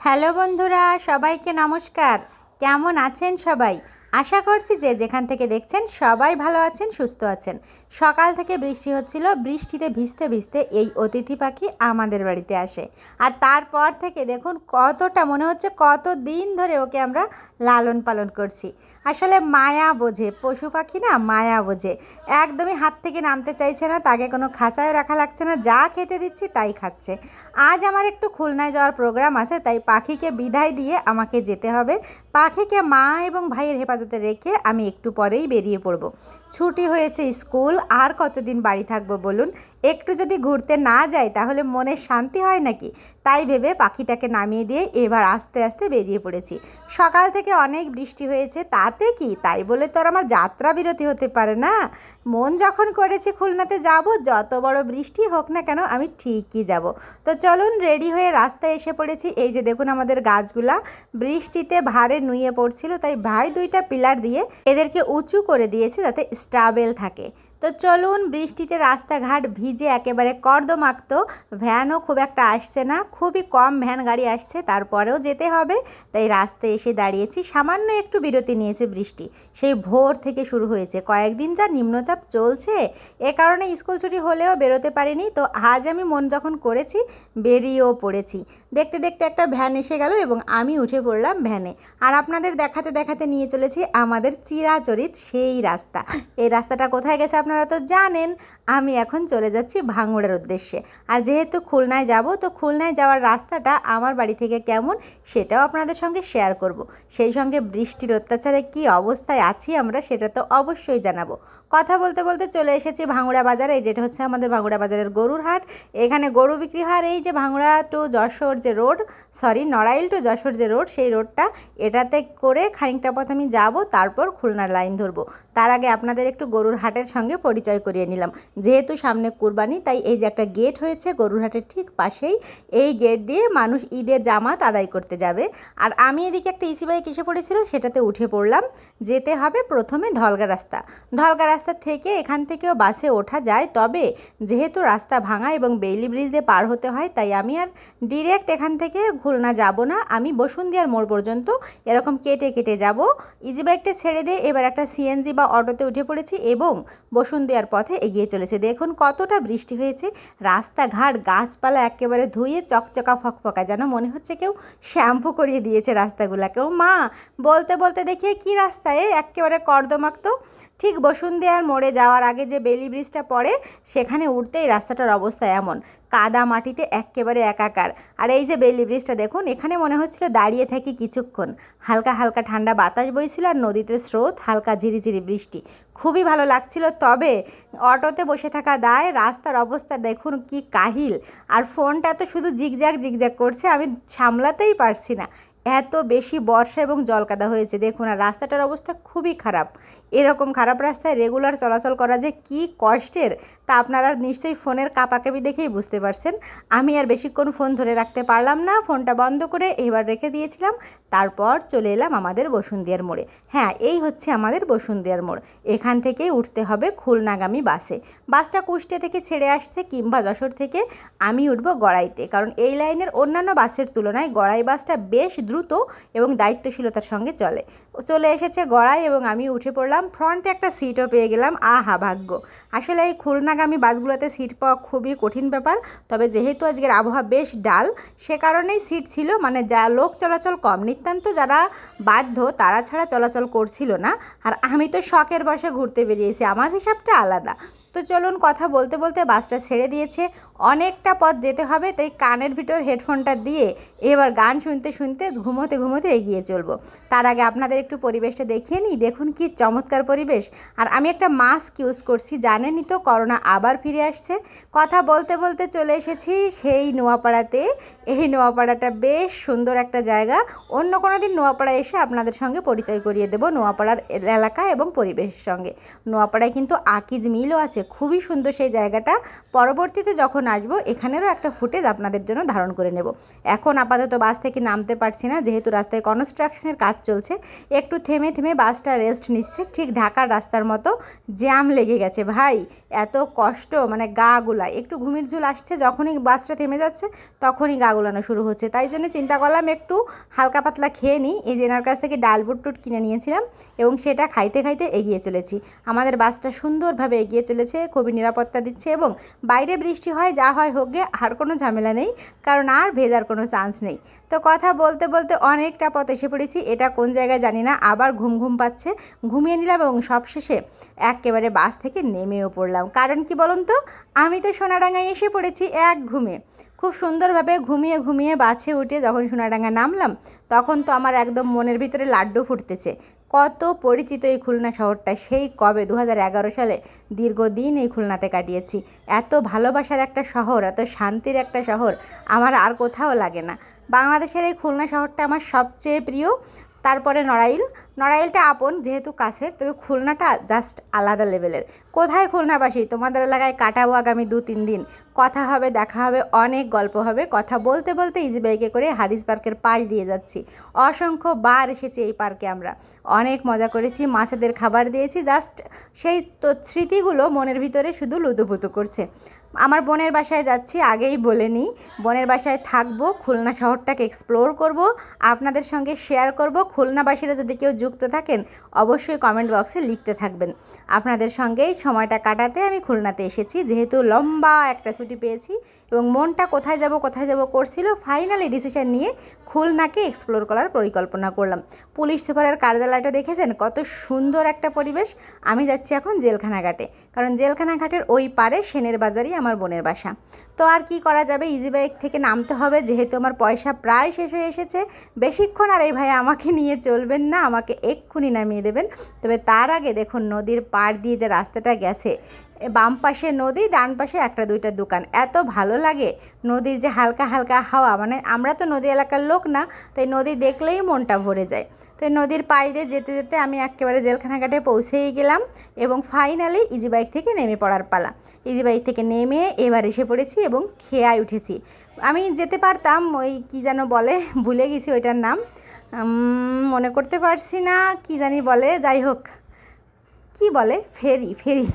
Hello বন্ধুরা সবাইকে নমস্কার। কেমন আছেন সবাই? আশা করছি যে যেখান থেকে দেখছেন সবাই ভালো আছেন, সুস্থ আছেন। সকাল থেকে বৃষ্টি হচ্ছিল, বৃষ্টিতে ভিজতে ভিজতে এই অতিথি পাখি আমাদের বাড়িতে আসে। আর তারপর থেকে দেখুন কতটা মনে হচ্ছে কত দিন ধরে ওকে আমরা লালন পালন করছি। আসলে মায়া বোঝে, পশু পাখি না মায়া বোঝে। একদমই হাত থেকে নামতে চাইছে না, তাকে কোনো খাঁচায় রাখা লাগছে না, যা খেতে দিচ্ছি তাই খাচ্ছে। আজ আমার একটু খুলনায় যাওয়ার প্রোগ্রাম আছে, তাই পাখিকে বিদায় দিয়ে আমাকে যেতে হবে। পাখিকে মা এবং ভাইয়ের হেফাজতে রেখে আমি একটু পরেই বেরিয়ে পড়ব। ছুটি হয়েছে স্কুল, আর কতদিন বাড়ি থাকব বলুন? একটু যদি ঘুরতে না যাই তাহলে মনে শান্তি হয় নাকি? তাই ভেবে পাখিটাকে নামিয়ে দিয়ে এবার আস্তে আস্তে বেরিয়ে পড়েছি। সকাল থেকে অনেক বৃষ্টি হয়েছে, তাতে কি? তাই বলে তো আর আমার যাত্রা বিরতি হতে পারে না। মন যখন করেছে খুলনাতে যাব, যত বড় বৃষ্টি হোক না কেন আমি ঠিকই যাব। তো চলুন রেডি হয়ে রাস্তায় এসে পড়েছি। এই যে দেখুন আমাদের গাছগুলা, বৃষ্টিতে ভারে নুয়ে পড়ছিল, তাই ভাই দুইটা পিলার দিয়ে এদেরকে উঁচু করে দিয়েছে যাতে স্টাবেল থাকে। তো চলুন বৃষ্টিতে রাস্তাঘাট ভিজে একেবারে কর্দমাক্ত। ভ্যানও খুব একটা আসছে না, খুবই কম ভ্যান গাড়ি আসছে, তারপরেও যেতে হবে। তাই রাস্তায় এসে দাঁড়িয়েছি, সামান্য একটু বিরতি নিয়েছে বৃষ্টি। সেই ভোর থেকে শুরু হয়েছে, কয়েকদিন যা নিম্নচাপ চলছে। এ কারণে স্কুল ছুটি হলেও বেরোতে পারিনি, তো আজ আমি মন যখন করেছি, বেরিয়েও পড়েছি। দেখতে দেখতে একটা ভ্যান এসে গেল এবং আমি উঠে পড়লাম ভ্যানে। আর আপনাদের দেখাতে দেখাতে নিয়ে চলেছি আমাদের চিরাচরিত সেই রাস্তা। এই রাস্তাটা কোথায় গেছে আপনারা তো জানেন। আমি এখন চলে যাচ্ছি ভাঙড়ের উদ্দেশ্যে। আর যেহেতু খুলনায় যাব, তো খুলনায় যাওয়ার রাস্তাটা আমার বাড়ি থেকে কেমন সেটাও আপনাদের সঙ্গে শেয়ার করব। সেই সঙ্গে বৃষ্টির অত্যাচারে কি অবস্থায় আছি আমরা সেটা তো অবশ্যই জানাব। কথা বলতে বলতে চলে এসেছি ভাঙড়া বাজারে, যেটা হচ্ছে আমাদের ভাঙড়া বাজারের গরুর হাট। এখানে গরু বিক্রি হয় এই যে ভাঙড়া টু যশোর যে road sorry Narail to Jessore যে রোড, সেই রোডটা এটাতে করে খানিকটা পথ আমি যাব, তারপর খুলনার লাইন ধরবো। তার আগে আপনাদের একটু গরুর হাটের সঙ্গে পরিচয় করিয়ে নিলাম। যেহেতু সামনে কুরবানি, তাই এই যে একটা গেট হয়েছে, গরুর হাটের ঠিক পাশেই, এই গেট দিয়ে মানুষ ঈদের জামাত আদায় করতে যাবে। আর আমি এদিকে একটা ইসি বাইক এসে পড়েছিল, সেটাতে উঠে পড়লাম। যেতে হবে প্রথমে ধলগা রাস্তা। ধলগা রাস্তা থেকে এখান থেকেও বাসে ওঠা যায়, তবে যেহেতু রাস্তা ভাঙা এবং বেইলি ব্রিজ দিয়ে পার হতে হয়, তাই আমি আর ডিরেক্ট এখান থেকে খুলনা যাব না। আমি বসুন্ধিয়ার মোড় পর্যন্ত এরকম কেটে কেটে যাব। ইজি বাইকটা ছেড়ে দিয়ে এবার একটা সিএনজি বা অটোতে উঠে পড়েছি এবং বসুন্ধিয়ার পথে এগিয়ে চলেছে। দেখুন কতটা বৃষ্টি হয়েছে। রাস্তাঘাট, গাছপালা একেবারে ধুয়ে চকচকা ফকফকা, যেন মনে হচ্ছে কেউ শ্যাম্পু করিয়ে দিয়েছে রাস্তাগুলোকেও মা, বলতে বলতে দেখি কি রাস্তায় একেবারে কর্দমাক্ত। ঠিক বসুন্ধিয়ার মোড়ে যাওয়ার আগে যে বেলি ব্রিজটা পড়ে, সেখানে উঠতেই রাস্তাটার অবস্থা এমন। কাদা মাটিতে একেবারে একাকার। আর এই যে বেলি ব্রিজটা দেখুন, এখানে মনে হচ্ছিল দাঁড়িয়ে থাকি কিছুক্ষণ। হালকা হালকা ঠান্ডা বাতাস বইছিল আর নদীতে স্রোত, হালকা ঝিরিঝিরি বৃষ্টি। খুবই ভালো লাগছিল, তবে অটোতে বসে থাকা দায়, রাস্তার অবস্থা দেখুন কি কাহিল। আর ফোনটা তো শুধু জিগজ্যাগ জিগজ্যাগ করছে, আমি সামলাতেই পারছি না। এত বেশি বর্ষা এবং জলকাদা হয়েছে, দেখুন, আর রাস্তাটার অবস্থা খুবই খারাপ। এরকম খারাপ রাস্তায় রেগুলার চলাচল করা যে কি কষ্টের, তা আপনারা নিশ্চয়ই ফোনের কাপাকাপি দেখেই বুঝতে পারছেন। আমি আর বেশিক্ষণ ফোন ধরে রাখতে পারলাম না, ফোনটা বন্ধ করে এবার রেখে দিয়েছিলাম। তারপর চলে এলাম আমাদের বসুন্দিয়ার মোড়ে। হ্যাঁ এই হচ্ছে আমাদের বসুন্দিয়ার মোড়। এখান থেকেই উঠতে হবে খুলনাগামী বাসে। বাসটা কুষ্টিয়া থেকে ছেড়ে আসছে কিংবা যশোর থেকে। আমি উঠবো গড়াইতে, কারণ এই লাইনের অন্যান্য বাসের তুলনায় গড়াই বাসটা বেশ দ্রুত এবং দায়িত্বশীলতার সঙ্গে চলে। চলে এসেছে গড়াই এবং আমি উঠে পড়লাম ফ্রন্টে একটা সিটও পেয়ে গেলাম। আহা, ভাগ্য। আসলে এই খুলনাগামী বাসগুলোতে সিট পাওয়া খুবই কঠিন ব্যাপার। তবে যেহেতু আজকের আবহাওয়া বেশ ডাল, সে কারণেই সিট ছিল। মানে যা লোক চলাচল কম, নিতান্ত যারা বাধ্য, তারা ছাড়া চলাচল করছিল না। আর আমি তো শখের বসে ঘুরতে বেরিয়েছি। আমার হিসাবটা আলাদা। তো চলুন কথা বলতে বলতে বাসটা ছেড়ে দিয়েছে। অনেকটা পথ যেতে হবে, তাই কানের ভিতর হেডফোনটা দিয়ে এবার গান শুনতে শুনতে ঘুমোতে ঘুমোতে এগিয়ে চলবো। তার আগে আপনাদের একটু পরিবেশটা দেখিয়ে নিই, দেখুন কি চমৎকার পরিবেশ। আর আমি একটা মাস্ক ইউজ করছি, জানেনই তো করোনা আবার ফিরে আসছে। কথা বলতে বলতে চলে এসেছি সেই নোয়াপাড়াতে। এই নোয়াপাড়াটা বেশ সুন্দর একটা জায়গা। অন্য কোনো দিন নোয়াপাড়া এসে আপনাদের সঙ্গে পরিচয় করিয়ে দেবো, নোয়াপাড়ার এলাকা এবং পরিবেশের সঙ্গে। নোয়াপাড়ায় কিন্তু আকিজ মিলও আছে লাগছে খুবই সুন্দর সেই জায়গাটা। পরবর্তীতে যখন আসব, এখানেরও একটা ফুটেজ আপনাদের জন্য ধারণ করে নেব। এখন আপাতত বাস থেকে নামতে পারছি না, যেহেতু রাস্তায় কনস্ট্রাকশনের কাজ চলছে। একটু থেমে থেমে বাসটা রেস্ট নিচ্ছে। ঠিক ঢাকার রাস্তার মতো জ্যাম লেগে গেছে। ভাই, এত কষ্ট মানে গা গুলা। একটু ঘুমির ঝুল আসছে, যখনই বাসটা থেমে যাচ্ছে, তখনই গা গুলানো শুরু হচ্ছে। তাই জন্য চিন্তা করলাম একটু হালকা পাতলা খেয়ে নিই। এই জেনার কাছ থেকে ডাল বুট টুট কিনে নিয়েছিলাম এবং সেটা খাইতে খাইতে এগিয়ে চলেছি। আমাদের বাসটা সুন্দরভাবে এগিয়ে চলেছে। খুবই নিরাপত্তা দিচ্ছে এবং বাইরে বৃষ্টি হয়, যা হয় হোক গে আর কোনো ঝামেলা নেই, কারণ আর ভেজার কোনো চান্স নেই। তো কথা বলতে বলতে অনেকটা পথ এসে পড়েছি, এটা কোন জায়গায় জানি না, আবার ঘুম ঘুম পাচ্ছে। ঘুমিয়ে নিলাম এবং সবশেষে একেবারে বাস থেকে নেমেও পড়লাম। কারণ কি বলুন তো, আমি তো সোনাডাঙ্গায় এসে পড়েছি এক ঘুমে। খুব সুন্দরভাবে ঘুমিয়ে ঘুমিয়ে বাছে উঠে যখন সোনাডাঙ্গা নামলাম, তখন তো আমার একদম মনের ভিতরে লাড্ডু ফুটতেছে। কত পরিচিত এই খুলনা শহরটা, সেই কবে? দু হাজার এগারো সালে দীর্ঘদিন এই খুলনাতে কাটিয়েছি। এত ভালোবাসার একটা শহর, এত শান্তির একটা শহর, আমার আর কোথাও লাগে না। বাংলাদেশের এই খুলনা শহরটা আমার সবচেয়ে প্রিয়। তারপরে নড়াইল। নড়াইলটা আপন যেহেতু কাছের, তবে খুলনাটা জাস্ট আলাদা লেভেলের কোথায় খুলনাবাসী? তোমাদের এলাকায় কাটাবো আগামী দু তিন দিন। কথা হবে, দেখা হবে, অনেক গল্প হবে। কথা বলতে বলতে ইজি বাইকে করে হাদিস পার্কের পাশ দিয়ে যাচ্ছি। অসংখ্য বার এসেছি এই পার্কে আমরা। অনেক মজা করেছি, মাছেদের খাবার দিয়েছি জাস্ট সেই তো স্মৃতিগুলো মনের ভিতরে শুধু লুতুপুতু করছে। আমার বোনের বাসায় যাচ্ছি, আগেই বলে নিই। বোনের বাসায় থাকব, খুলনা শহরটাকে এক্সপ্লোর করব, আপনাদের সঙ্গে শেয়ার করব। খুলনাবাসীরা যদি কেউ যুক্ত থাকেন, অবশ্যই কমেন্ট বক্সে লিখতে থাকবেন। আপনাদের সঙ্গেই সময়টা কাটাতে আমি খুলনাতে এসেছি। যেহেতু লম্বা একটা ছুটি পেয়েছি এবং মনটা কোথায় যাব কোথায় যাব করছিল ফাইনালি ডিসিশন নিয়ে খুলনাকে এক্সপ্লোর করার পরিকল্পনা করলাম। পুলিশ সুপারের কার্যালয়টা দেখেছেন? কত সুন্দর একটা পরিবেশ। আমি যাচ্ছি এখন জেলখানা ঘাটে। কারণ জেলখানা ঘাটের ওই পারে সেনের বাজারই আমার বোনের বাসা। তো আর কি করা যাবে? ইজি বাইক থেকে নামতে হবে। যেহেতু আমার পয়সা প্রায় শেষ হয়ে এসেছে, বেশিক্ষণ আর এই ভাই আমাকে নিয়ে চলবেন না। আমাকে এক্ষুনি নামিয়ে দেবেন। তবে তার আগে দেখুন, নদীর পাড় দিয়ে যে রাস্তাটা গেছে বাম পাশে নদী, ডান পাশে একটা দুইটা দোকান। এত ভালো লাগে নদীর যে হালকা হালকা হাওয়া। মানে আমরা তো নদী এলাকার লোক না, তাই নদী দেখলেই মনটা ভরে যায়। তো নদীর পাশ দিয়ে যেতে যেতে আমি একেবারে জেলখানা ঘাটে পৌঁছেই গেলাম এবং ফাইনালি ইজি বাইক থেকে নেমে পড়ার পালা। ইজি বাইক থেকে নেমে এবার এসে পড়েছি এবং খেয়ায় উঠেছি। আমি যেতে পারতাম, ওই কি যেন বলে, ভুলে গেছি ওইটার নাম। মনে করতে পারছি না, কি জানি বলে, যাই হোক। কি বলে? ফেরি ফেরি।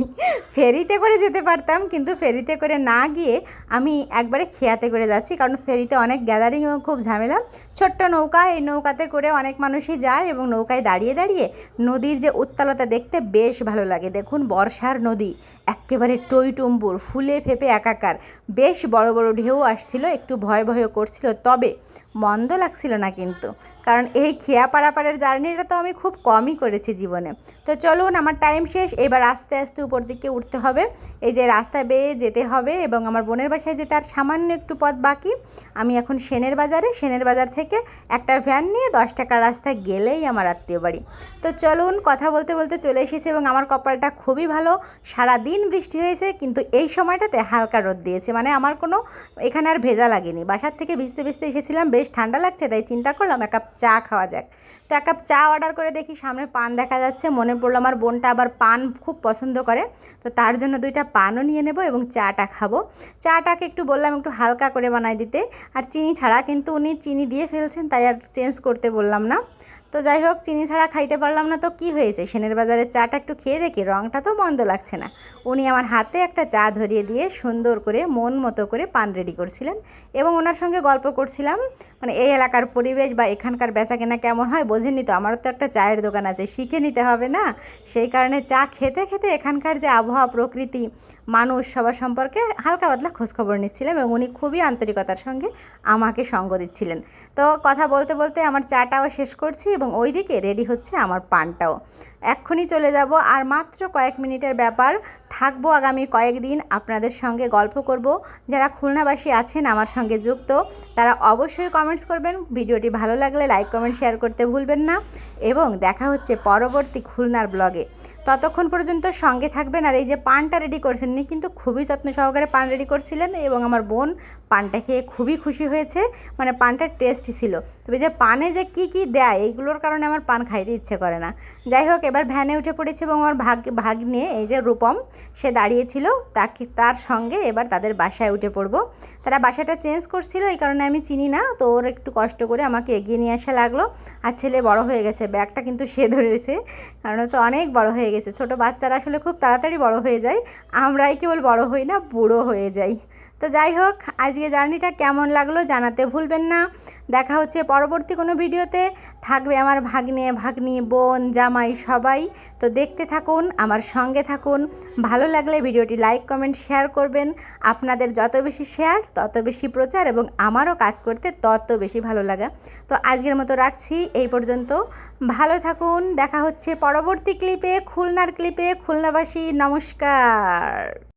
ফেরিতে করে যেতে পারতাম, কিন্তু ফেরিতে করে না গিয়ে আমি একবারে খেয়াতে করে যাচ্ছি, কারণ ফেরিতে অনেক গ্যাদারিং এবং খুব ঝামেলা। ছোট্ট নৌকা, এই নৌকাতে করে অনেক মানুষই যায় এবং নৌকায় দাঁড়িয়ে দাঁড়িয়ে নদীর যে উত্তালতা দেখতে বেশ ভালো লাগে। দেখুন বর্ষার নদী, একেবারে টইটুম্বুর, ফুলে ফেপে একাকার। বেশ বড় বড় ঢেউ আসছিল, একটু ভয় ভয় করছিল। তবে মন্দ লাগছিল না কিন্তু। কারণ এই খেয়া পাড়াপাড়ের জার্নিটা তো আমি খুব কমই করেছি জীবনে। তো চলুন, আমার টাইম শেষ। এবার আস্তে আস্তে উপর দিকে উঠতে হবে। এই যে রাস্তা বেয়ে যেতে হবে এবং আমার বোনের বাসায় যেতে আর সামান্য একটু পথ বাকি। আমি এখন সেনের বাজারে। সেনের বাজার থেকে একটা ভ্যান নিয়ে দশ টাকার রাস্তা গেলেই আমার আত্মীয় বাড়ি। তো চলুন, কথা বলতে বলতে চলে এসেছি এবং আমার কপালটা খুবই ভালো। সারাদিন বৃষ্টি হয়েছে, কিন্তু এই সময়টাতে হালকা রোদ দিয়েছে। মানে আমার কোনো এখানে আর ভেজা লাগেনি। বাসার থেকে ভিজতে ভিজতে এসেছিলাম, বেশ ঠান্ডা লাগছে, তাই চিন্তা করলাম এক কাপ চা খাওয়া যাক। তো এক কাপ চা অর্ডার করে দেখি সামনে পান দেখা যাচ্ছে। মনে পড়ল আমার বোনটা আবার পান খুব পছন্দ করে। তো তার জন্য দুইটা পানও নিয়ে নেব এবং চাটা খাব। চাটাকে একটু বললাম একটু হালকা করে বানাই দিতে। আর চিনি ছাড়া কিন্তু উনি চিনি দিয়ে ফেলছেন, তাই আর চেঞ্জ করতে বললাম না। তো যাই হোক, চিনি ছাড়া খাইতে পারলাম না তো কি হয়েছে? সেনের বাজারের চাটা একটু খেয়ে দেখি, রঙটা তো মন্দ লাগছে না। উনি আমার হাতে একটা চা ধরিয়ে দিয়ে সুন্দর করে মন মতো করে পান রেডি করছিলেন এবং ওনার সঙ্গে গল্প করছিলাম মানে এই এলাকার পরিবেশ বা এখানকার বেচা কেনা কেমন হয় বোঝেননি তো? আমারও তো একটা চায়ের দোকান আছে, শিখে নিতে হবে না? সেই কারণে চা খেতে খেতে এখানকার যে আবহাওয়া, প্রকৃতি, মানুষ, সবার সম্পর্কে হালকা পাতলা খোঁজখবর নিচ্ছিলাম এবং উনি খুবই আন্তরিকতার সঙ্গে আমাকে সঙ্গ দিচ্ছিলেন। তো কথা বলতে বলতে আমার চাটাও শেষ করছি এবং ওইদিকে রেডি হচ্ছে আমার পানটাও। এক্ষুনি চলে যাব আর মাত্র কয়েক মিনিটের ব্যাপার থাকব আগামী কয়েকদিন আপনাদের সঙ্গে গল্প করব। যারা খুলনাবাসী আছেন আমার সঙ্গে যুক্ত, তারা অবশ্যই কমেন্টস করবেন। ভিডিওটি ভালো লাগলে লাইক কমেন্ট শেয়ার করতে ভুলবেন না। এবং দেখা হচ্ছে পরবর্তী খুলনার ব্লগে ততক্ষণ পর্যন্ত সঙ্গে থাকবেন আর এই যে পানটা রেডি করছেন কিন্তু খুবই যত্ন সহকারে পান রেডি করছিলেন এবং আমার বোন পানটা খেয়ে খুবই খুশি হয়েছে। মানে পানটার টেস্ট ছিল। তবে যে পানে যে কি কি দেয়, এইগুলোর কারণে আমার পান খাইতে ইচ্ছে করে না। যাই হোক এবার ভ্যানে উঠে পড়েছে এবং আমার ভাগ ভাগ নিয়ে এই যে রূপম, সে দাঁড়িয়েছিল। তাকে, তার সঙ্গে এবার তাদের বাসায় উঠে পড়ব। তারা বাসাটা চেঞ্জ করছিল, এই কারণে আমি চিনি না। তো ওর একটু কষ্ট করে আমাকে এগিয়ে নিয়ে আসা লাগল। আর ছেলে বড় হয়ে গেছে, ব্যাগটা কিন্তু সে ধরেছে। কারণ তো অনেক বড় হয়ে গেছে। ছোট বাচ্চারা আসলে খুব তাড়াতাড়ি বড় হয়ে যায়। আমরাই কেবল বড় হই না, বুড়ো হয়ে যাই। তো যাই হোক আজকে জার্নিটা কেমন লাগল জানাতে ভুলবেন না। দেখা হচ্ছে পরবর্তী কোনো ভিডিওতে। থাকবে আমার ভাগ্নে, ভাগ্নি, বোন, জামাই সবাই। তো দেখতে থাকুন, আমার সঙ্গে থাকুন। ভালো লাগলে ভিডিওটি লাইক, কমেন্ট, শেয়ার করবেন। আপনাদের যত বেশি শেয়ার, তত বেশি প্রচার এবং আমারও কাজ করতে তত বেশি ভালো লাগা। তো আজকের মতো রাখছি, এই পর্যন্ত। ভালো থাকুন, দেখা হচ্ছে পরবর্তী ক্লিপে খুলনার ক্লিপে খুলনাবাসী, নমস্কার।